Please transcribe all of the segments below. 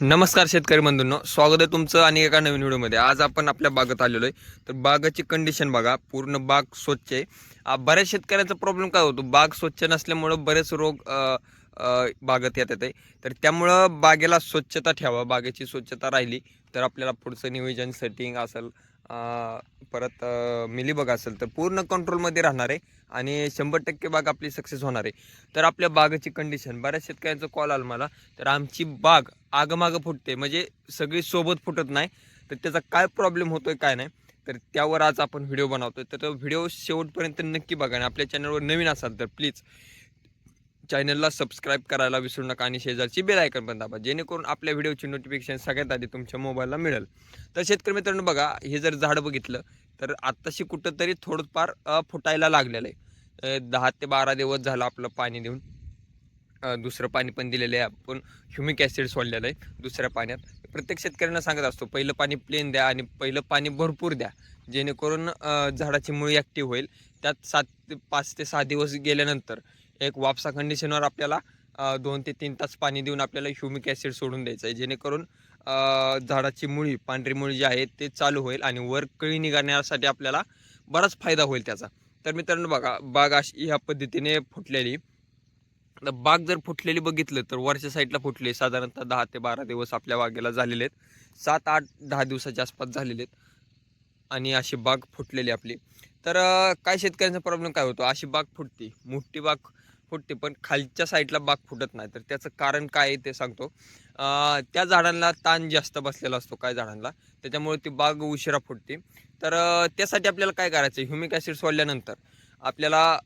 नमस्कार शेतकरी बंधूंनो स्वागत आहे तुमचं आणि एका नवीन व्हिडिओमध्ये. आज आपण आपल्या बागेत आलेलो आहे. तर बागाची कंडिशन बघा पूर्ण बाग स्वच्छ आहे. बऱ्याच शेतकऱ्यांचा प्रॉब्लेम काय होतो? बाग स्वच्छ नसल्यामुळं बरेच रोग बागत येत बागेत येतात आहे तर त्यामुळं बागेला स्वच्छता ठेवा बागेची स्वच्छता राहिली. तर आपल्याला पुढचं नियोजन सेटिंग असेल परत मिलीबग असेल तर पूर्ण कंट्रोलमध्ये राहणार आहे आणि शंभर टक्के बाग आपली सक्सेस होणार आहे. तर आपल्या बागेची कंडिशन बऱ्याच शेतकऱ्यांचा कॉल आला मला तर आमची बाग आगमागं फुटते म्हणजे सगळी सोबत फुटत नाही तर त्याचा काय प्रॉब्लेम होतोय काय नाही तर त्यावर आज आपण व्हिडिओ बनवतोय. तर तो व्हिडिओ शेवटपर्यंत नक्की बघा आणि आपल्या चॅनलवर नवीन असाल तर प्लीज चॅनलला सबस्क्राईब करायला विसरू नका आणि शेजारची बेल आयकन पण दाबा जेणेकरून आपल्या व्हिडिओची नोटिफिकेशन सगळ्यात आधी तुमच्या मोबाईलला मिळेल. तर शेतकरी मित्रांनो बघा हे जर झाड बघितलं तर आत्ताशी कुठंतरी थोडंफार फुटायला लागलेलं आहे. दहा ते बारा दिवस झालं आपलं पाणी देऊन. दुसरं पाणी पण दिलेलं आहे. आपण ह्युमिक ॲसिड सोडलेलं आहे दुसऱ्या पाण्यात. प्रत्येक शेतकऱ्यांना सांगत असतो पहिलं पाणी प्लेन द्या आणि पहिलं पाणी भरपूर द्या. जेणेकरून झाडाची मुळी ॲक्टिव्ह होईल. त्यात सात ते पाच ते सहा दिवस गेल्यानंतर एक वापसा कंडिशनवर आपल्याला दोन ते तीन तास पाणी देऊन आपल्याला ह्युमिक ॲसिड सोडून द्यायचं आहे जेणेकरून झाडाची मुळी पांढरी मुळी जी आहे ते चालू होईल आणि वर कळी निघण्यासाठी आपल्याला बराच फायदा होईल त्याचा. तर मित्रांनो बघा बाग अशी ह्या पद्धतीने फुटलेली. बाग जर फुटलेली बघितलं तर वरच्या साईडला फुटले साधारणतः दहा ते बारा दिवस आपल्या बागेला झालेले आहेत. सात आठ दहा दिवसाच्या आसपास झालेले आहेत. आणि अशी बाग फुटलेली आपली. तर काय शेतकऱ्यांचा प्रॉब्लेम काय होतो? अशी बाग फुटते. मोठी बाग फुटते पण खालच्या साईडला बाग फुटत नाही. तर त्याचं कारण काय आहे ते सांगतो. त्या झाडांना ताण जास्त बसलेला असतो काय झाडांना. त्याच्यामुळे ती बाग उशिरा फुटते. तर त्यासाठी आपल्याला काय करायचं? ह्युमिक ॲसिड सोडल्यानंतर आपल्याला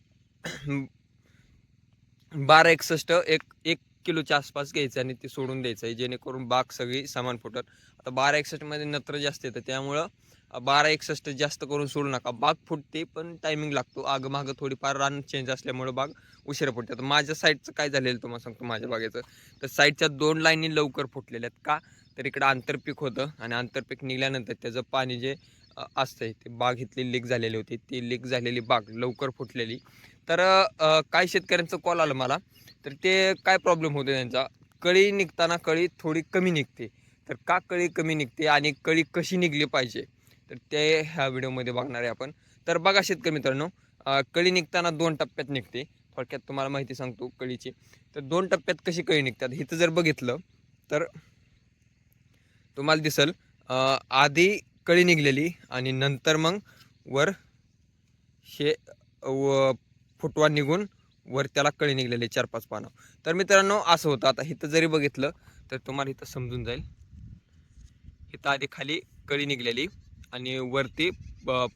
बारा एकसष्ट एक एक किलोच्या आसपास घ्यायचं आणि ते सोडून द्यायचं आहे. जेणेकरून बाग सगळी समान फुटत आता बारा एकसष्टमध्ये नत्र जास्त येतं त्यामुळं बारा एकसष्ट जास्त करून सोडू नका. बाग फुटते पण टायमिंग लागतो. आगमागं थोडीफार रान चेंज असल्यामुळे बाग उशिरा फुटते. आता माझ्या साईडचं काय झालेलं तुम्हाला सांगतो माझ्या बागेचं? तर साईडच्या दोन लाईनी लवकर फुटलेल्या आहेत. का? तर इकडं आंतरपीक होतं आणि आंतरपीक निघाल्यानंतर त्याचं पाणी जे असते. ते बाग इथली लीक झालेली होती. ती लीक झालेली बाग लवकर फुटलेली. तर काय शेतकऱ्यांचं कॉल आलं मला. तर ते काय प्रॉब्लेम होतो त्यांचा? कळी निघताना कळी थोडी कमी निघते. तर का कळी कमी निघते आणि कळी कशी निघली पाहिजे? तर ते ह्या व्हिडिओमध्ये बघणार आहे आपण. तर बघा शेतकरी मित्रांनो कळी निघताना दोन टप्प्यात निघते. थोडक्यात तुम्हाला माहिती सांगतो कळीची. तर दोन टप्प्यात कशी कळी निघतात इथं जर बघितलं तर तुम्हाला दिसल आधी कळी निघलेली आणि नंतर मग वर हे व फुटवा निघून वर त्याला कळी निघलेले चार पाच पानं. तर मित्रांनो असं होतं. आता इथं जरी बघितलं तर तुम्हाला इथं समजून जाईल. इथं आधी खाली कळी निघलेली आणि वरती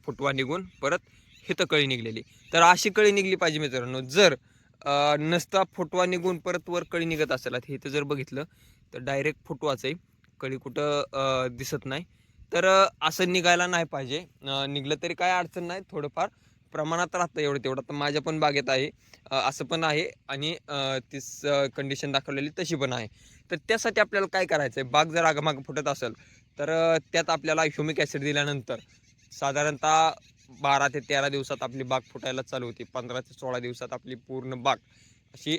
फुटवा निघून परत इथं कळी निघलेली. तर अशी कळी निघली पाहिजे मित्रांनो. जर नसता फुटवा निघून परत वर कळी निघत असेल आता इथं जर बघितलं तर डायरेक्ट फुटवाच आहे कळी कुठं दिसत नाही. तर असं निघायला नाही पाहिजे. निघलं तरी काय अडचण नाही. थोडंफार प्रमाणात राहतं एवढं तेवढं. तर माझ्या पण बागेत आहे. असं पण आहे आणि ती तीच कंडिशन दाखवलेली तशी पण आहे. तर त्यासाठी आपल्याला काय करायचं आहे बाग जर आगमाग फुटत असेल तर त्यात आपल्याला ह्युमिक ॲसिड दिल्यानंतर साधारणतः बारा ते तेरा दिवसात आपली बाग फुटायला चालू होती. पंधरा ते सोळा दिवसात आपली पूर्ण बाग अशी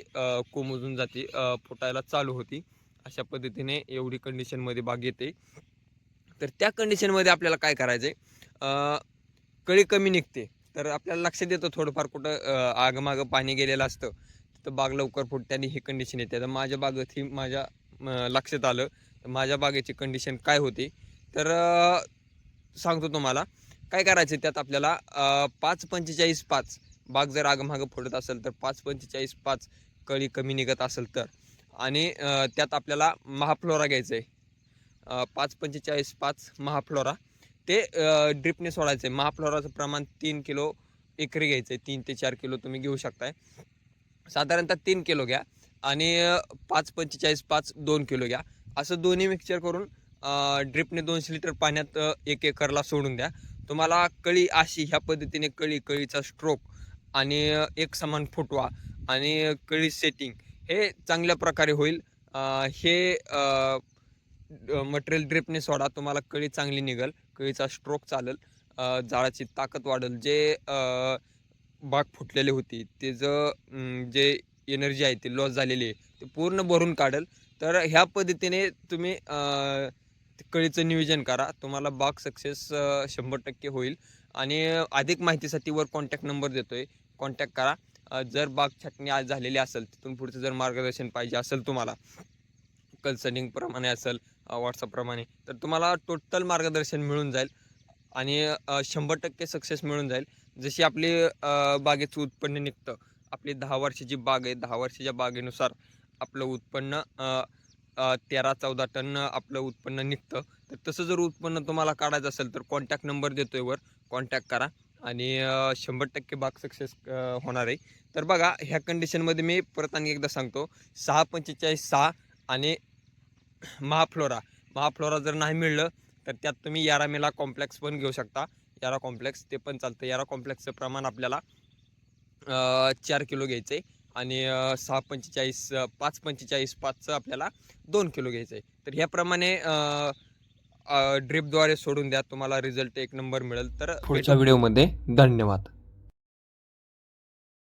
कोमजून जाते फुटायला चालू होती. अशा पद्धतीने एवढी कंडिशनमध्ये बाग येते. तर त्या कंडिशनमध्ये आपल्याला काय करायचं आहे कळी कमी निघते. तर आपल्याला लक्षात येतं थोडंफार कुठं आगमागं पाणी गेलेलं असतं. तर बाग लवकर फुटते ही कंडिशन येते. तर माझ्या बागेत ही माझ्या लक्षात आलं. तर माझ्या बागेची कंडिशन काय होती? तर सांगतो तुम्हाला. काय करायचं त्यात आपल्याला पाच पंचेचाळीस पाच बाग जर आगमागं फुटत असेल तर पाच पंचेचाळीस पाच कळी कमी निघत असेल तर. आणि त्यात आपल्याला महाफ्लोरा घ्यायचं आहे पाच पंचेचाळीस पाच महाफ्लोरा. ते ड्रिपने सोडायचं. आहे महाफ्लोराचं प्रमाण तीन किलो एकरी घ्यायचं आहे तीन ते चार किलो तुम्ही घेऊ शकताय. साधारणतः तीन किलो घ्या आणि पाच पंचेचाळीस पाच दोन किलो घ्या. असं दोन्ही मिक्सचर करून ड्रिपने दोनशे लिटर पाण्यात एक एकरला सोडून द्या. तुम्हाला कळी अशी ह्या पद्धतीने कळी कळीचा स्ट्रोक आणि एक समान फुटवा आणि कळी सेटिंग हे चांगल्या प्रकारे होईल. हे मटेरियल ड्रिपने सोडा तुम्हाला कळी चांगली निघल. कळीचा स्ट्रोक चालेल. झाडाची ताकद वाढेल. जे बाग फुटलेली होती त्याचं जे एनर्जी आहे ती लॉस झालेली आहे ते पूर्ण भरून काढेल. तर ह्या पद्धतीने तुम्ही कळीचं नियोजन करा. तुम्हाला बाग सक्सेस शंभर टक्के होईल. आणि अधिक माहितीसाठी वर कॉन्टॅक्ट नंबर देतो आहे कॉन्टॅक्ट करा जर बाग छाटणी आज झालेली असेल तिथून पुढचं जर मार्गदर्शन पाहिजे असेल तुम्हाला कन्सल्टिंगप्रमाणे असेल व्हॉट्सअपप्रमाणे तर तुम्हाला टोटल मार्गदर्शन मिळून जाईल आणि शंभर टक्के सक्सेस मिळून जाईल. जशी आपली बागेचं उत्पन्न निघतं आपली दहा वर्षाची बाग आहे दहा वर्षाच्या बागेनुसार आपलं उत्पन्न तेरा चौदा टन आपलं उत्पन्न निघतं. तर तसं जर उत्पन्न तुम्हाला काढायचं असेल तर कॉन्टॅक्ट नंबर देतोय वर कॉन्टॅक्ट करा आणि शंभर टक्के बाग सक्सेस होणार आहे. तर बघा ह्या कंडिशनमध्ये मी परत आणि एकदा सांगतो. सहा पंचेचाळीस सहा आणि महाफ्लोरा. महाफ्लोरा जर नाही मिळलं तर त्यात तुम्ही यारामेला कॉम्प्लेक्स पण घेऊ शकता. यारा कॉम्प्लेक्स ते पण चालतं. यारा कॉम्प्लेक्सचं प्रमाण आपल्याला चार किलो घ्यायचं आहे आणि सहा पंचेचाळीस पाच पंचेचाळीस पाचचं आपल्याला दोन किलो घ्यायचं आहे तर ह्याप्रमाणे ड्रिपद्वारे सोडून द्या. तुम्हाला रिझल्ट एक नंबर मिळेल. तर पुढच्या व्हिडिओमध्ये धन्यवाद.